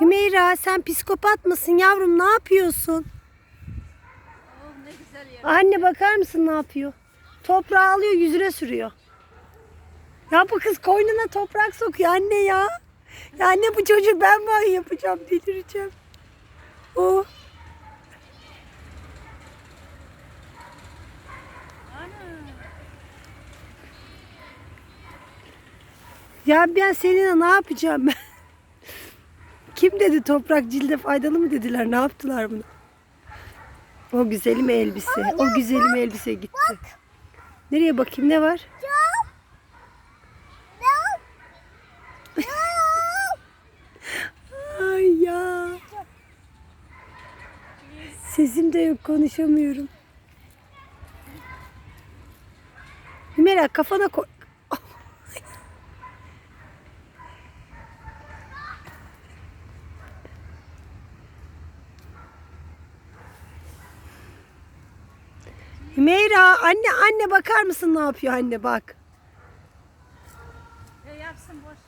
Hümeyra sen psikopat mısın yavrum ne yapıyorsun? Oh ne güzel yer. Anne bakar mısın ne yapıyor? Toprağı alıyor yüzüne sürüyor. Ya bu kız koynuna toprak sokuyor anne ya. Ya anne bu çocuğu ben banyo yapacağım delireceğim. Oh. Ana. Ya ben seninle ne yapacağım ben? Kim dedi toprak cilde faydalı mı dediler ne yaptılar bunu? O güzelim elbise. O güzelim elbise gitti. Nereye bakayım ne var? Ay ya. Sesim de yok konuşamıyorum. Hümeyra kafana koy. Hümeyra anne anne bakar mısın ne yapıyor anne bak. Ya yapsın boş.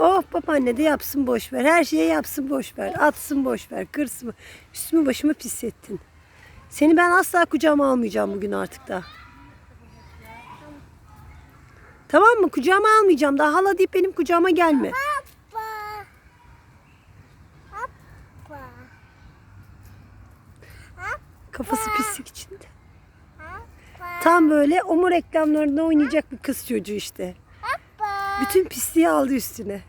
Oh babaanne de yapsın boş ver. Her şeyi yapsın boş ver. Atsın boş ver. Kırsın. Üstümü başımı pislettin. Seni ben asla kucağıma almayacağım bugün artık da. Tamam mı? Kucağıma almayacağım. Daha hala deyip benim kucağıma gelme. Kafası pislik içinde. Tam böyle omu reklamlarında oynayacak bir kız çocuğu işte. Bütün pisliği aldı üstüne.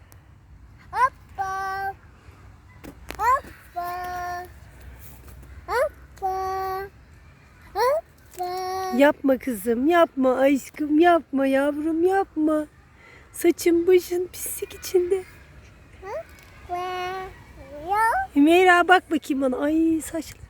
Yapma kızım, yapma aşkım, yapma yavrum, yapma. Saçın başın pislik içinde. Hümeyra bak bakayım bana. Ay saçlar.